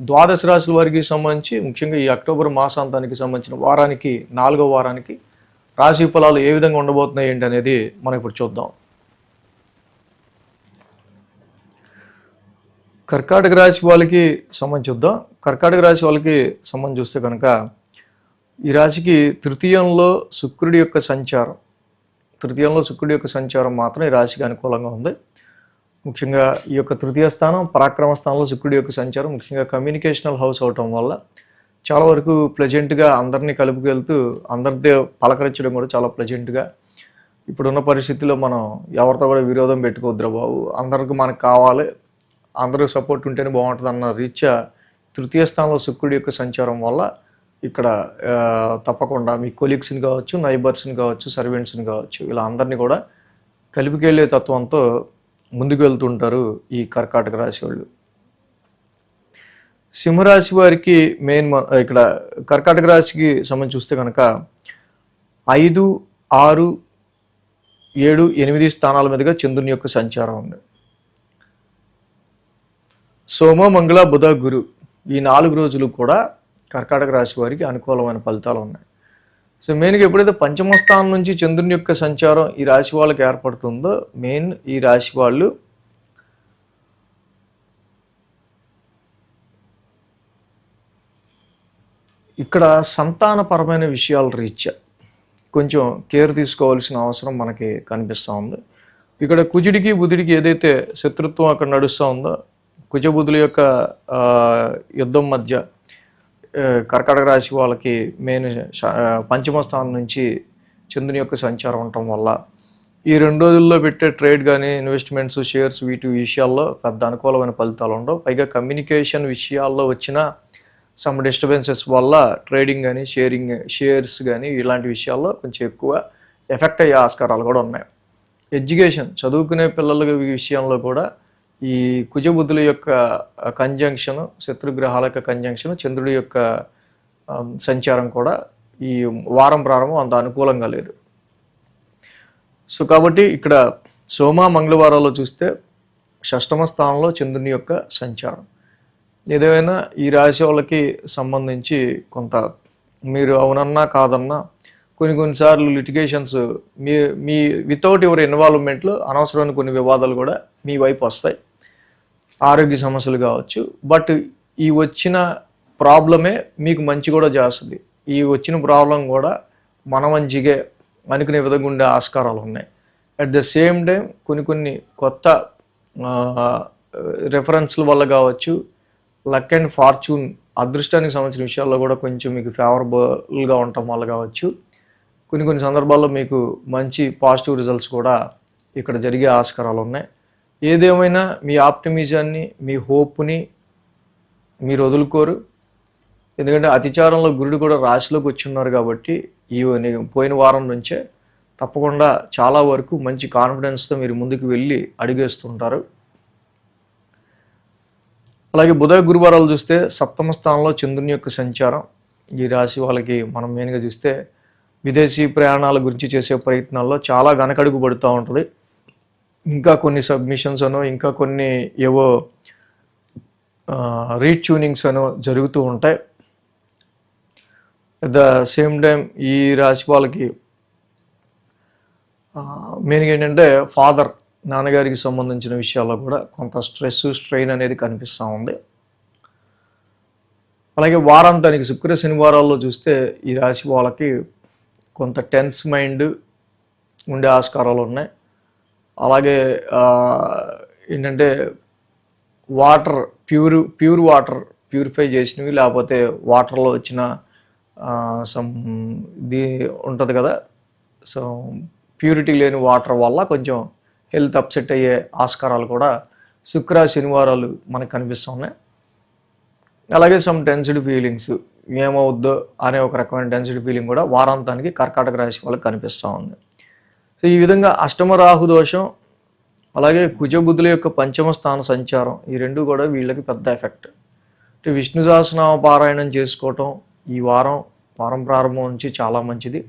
ద్వాదశ రాశుల వారికి సంబంధించి ముఖ్యంగా ఈ అక్టోబర్ మాసాంతానికి సంబంధించిన వారానికి నాలుగో వారానికి రాశి ఫలాలు ఏ విధంగా ఉండబోతున్నాయి ఏంటి అనేది మనం ఇప్పుడు చూద్దాం. కర్కాటక రాశి వాళ్ళకి సంబంధించి చూద్దాం. కర్కాటక రాశి వాళ్ళకి సంబంధించి చూస్తే కనుక ఈ రాశికి తృతీయంలో శుక్రుడి యొక్క సంచారం తృతీయంలో శుక్రుడి యొక్క సంచారం మాత్రం ఈ రాశికి అనుకూలంగా ఉంది. ముఖ్యంగా ఈ యొక్క తృతీయ స్థానం పరాక్రమ స్థానంలో శుక్రుడి యొక్క సంచారం ముఖ్యంగా కమ్యూనికేషనల్ హౌస్ అవటం వల్ల చాలా వరకు ప్లెజెంట్గా అందరినీ కలుపుకెళ్తూ అందరితో పలకరించడం కూడా చాలా ప్లెజెంట్గా ఇప్పుడున్న పరిస్థితిలో మనం ఎవరితో కూడా విరోధం పెట్టుకోవద్దురా బాబు. అందరికి మనకు కావాలి అందరూ సపోర్ట్ ఉంటేనే బాగుంటుంది అన్న రీత్యా తృతీయ స్థానంలో శుక్రుడి యొక్క సంచారం వల్ల ఇక్కడ తప్పకుండా మీ కొలీగ్స్ని కావచ్చు నైబర్స్ని కావచ్చు సర్వెంట్స్ని కావచ్చు ఇలా అందరినీ కూడా కలిపికెళ్ళే తత్వంతో ముందుకు వెళ్తుంటారు ఈ కర్కాటక రాశి వాళ్ళు. సింహరాశి వారికి మెయిన్ మ- ఇక్కడ కర్కాటక రాశికి సంబంధించి చూస్తే కనుక ఐదు ఆరు ఏడు ఎనిమిది స్థానాల మీదుగా చంద్రుని యొక్క సంచారం ఉంది. సోమ మంగళ బుధ గురు ఈ నాలుగు రోజులు కూడా కర్కాటక రాశి వారికి అనుకూలమైన ఫలితాలు ఉన్నాయి. సో మెయిన్గా ఎప్పుడైతే పంచమ స్థానం నుంచి చంద్రుని యొక్క సంచారం ఈ రాశి వాళ్ళకి ఏర్పడుతుందో మెయిన్ ఈ రాశి వాళ్ళు ఇక్కడ సంతానపరమైన విషయాల రీత్యా కొంచెం కేర్ తీసుకోవాల్సిన అవసరం మనకి కనిపిస్తూ ఉంది. ఇక్కడ కుజుడికి బుధుడికి ఏదైతే శత్రుత్వం అక్కడ నడుస్తూ ఉందో కుజబుధుల యొక్క యుద్ధం మధ్య కర్కాటక రాశి వాళ్ళకి మెయిన్ పంచమ స్థానం నుంచి చంద్రుని యొక్క సంచారం ఉండటం వల్ల ఈ రెండు రోజుల్లో పెట్టే ట్రేడ్ కానీ ఇన్వెస్ట్మెంట్స్ షేర్స్ వీటి విషయాల్లో పెద్ద అనుకూలమైన ఫలితాలు ఉండవు. పైగా కమ్యూనికేషన్ విషయాల్లో వచ్చిన సమ్ డిస్టర్బెన్సెస్ వల్ల ట్రేడింగ్ కానీ షేరింగ్ షేర్స్ కానీ ఇలాంటి విషయాల్లో కొంచెం ఎక్కువ ఎఫెక్ట్ అయ్యే ఆస్కారాలు కూడా ఉన్నాయి. ఎడ్యుకేషన్ చదువుకునే పిల్లల విషయంలో కూడా ఈ కుజబుద్ధుల యొక్క కంజంక్షన్ శత్రుగ్రహాల యొక్క కంజంక్షన్ చంద్రుడి యొక్క సంచారం కూడా ఈ వారం ప్రారంభం అంత అనుకూలంగా లేదు. సో కాబట్టి ఇక్కడ సోమ మంగళవారాల్లో చూస్తే షష్టమ స్థానంలో చంద్రుని యొక్క సంచారం. ఏదైనా ఈ రాశి వాళ్ళకి సంబంధించి కొంత మీరు అవునన్నా కాదన్నా కొన్ని కొన్నిసార్లు లిటిగేషన్స్ మీ మీ వితౌట్ యువర్ ఇన్వాల్వ్మెంట్లో అనవసరమైన కొన్ని వివాదాలు కూడా మీ వైపు వస్తాయి. ఆరోగ్య సమస్యలు కావచ్చు బట్ ఈ వచ్చిన ప్రాబ్లమే మీకు మంచి కూడా చేస్తుంది. ఈ వచ్చిన ప్రాబ్లం కూడా మన మంచిగే అనుకునే విధంగా ఉండే ఆస్కారాలు ఉన్నాయి. అట్ ద సేమ్ టైం కొన్ని కొన్ని కొత్త రెఫరెన్స్ల వల్ల కావచ్చు లక్ అండ్ ఫార్చ్యూన్ అదృష్టానికి సంబంధించిన విషయాల్లో కూడా కొంచెం మీకు ఫేవరబుల్గా ఉండటం వల్ల కావచ్చు. కొన్ని కొన్ని సందర్భాల్లో మీకు మంచి పాజిటివ్ రిజల్ట్స్ కూడా ఇక్కడ జరిగే ఆస్కారాలు ఉన్నాయి. ఏదేమైనా మీ ఆప్టిమిజాన్ని మీ హోప్ని మీరు వదులుకోరు. ఎందుకంటే అతిచారంలో గురుడు కూడా రాశిలోకి వచ్చి ఉన్నారు కాబట్టి ఈ పోయిన వారం నుంచే తప్పకుండా చాలా వరకు మంచి కాన్ఫిడెన్స్తో మీరు ముందుకు వెళ్ళి అడుగేస్తుంటారు. అలాగే బుధ గురువారాలు చూస్తే సప్తమ స్థానంలో చంద్రుని యొక్క సంచారం. ఈ రాశి వాళ్ళకి మనం మెయిన్గా చూస్తే విదేశీ ప్రయాణాల గురించి చేసే ప్రయత్నాల్లో చాలా వెనకడుగు పడుతూ ఉంటుంది. ఇంకా కొన్ని సబ్మిషన్స్ అనో ఇంకా కొన్ని ఏవో రీట్యూనింగ్స్ అనో జరుగుతూ ఉంటాయి. అట్ ద సేమ్ టైం ఈ రాశి వాళ్ళకి మెయిన్గా ఏంటంటే ఫాదర్ నాన్నగారికి సంబంధించిన విషయాల్లో కూడా కొంత స్ట్రెస్ స్ట్రెయిన్ అనేది కనిపిస్తూ ఉంది. అలాగే వారాంతానికి శుక్ర శనివారాల్లో చూస్తే ఈ రాశి వాళ్ళకి కొంత టెన్స్ మైండ్ ఉండే ఆస్కారాలు ఉన్నాయి. అలాగే ఏంటంటే water pure pure water purify చేసినవి లేకపోతే వాటర్లో వచ్చిన సమ్ ఇది ఉంటుంది కదా? సో ప్యూరిటీ లేని వాటర్ వల్ల కొంచెం హెల్త్ అప్సెట్ అయ్యే ఆస్కారాలు కూడా శుక్ర శనివారాలు మనకు కనిపిస్తున్నాయి. అలాగే సమ్ టెన్సిడ్ ఫీలింగ్స్ ఏమవుద్దో అనే ఒక రకమైన టెన్సిడ్ ఫీలింగ్ కూడా వారాంతానికి కర్కాటక రాశి వాళ్ళకి కనిపిస్తూ ఉంది. సో ఈ విధంగా అష్టమ రాహు దోషం అలాగే కుజబుద్ధుల యొక్క పంచమ స్థాన సంచారం ఈ రెండు కూడా వీళ్ళకి పెద్ద ఎఫెక్ట్. అంటే విష్ణు సహస్రనామ పారాయణం చేసుకోవటం ఈ వారం వారం ప్రారంభం నుంచి చాలా మంచిది.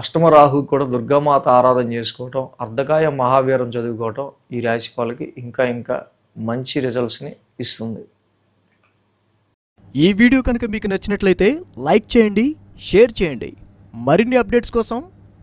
అష్టమ రాహు కూడా దుర్గామాత ఆరాధన చేసుకోవటం అర్ధకాయ మహావీరం చదువుకోవటం ఈ రాశి వాళ్ళకి ఇంకా ఇంకా మంచి రిజల్ట్స్ని ఇస్తుంది. ఈ వీడియో కనుక మీకు నచ్చినట్లయితే లైక్ చేయండి షేర్ చేయండి. మరిన్ని అప్డేట్స్ కోసం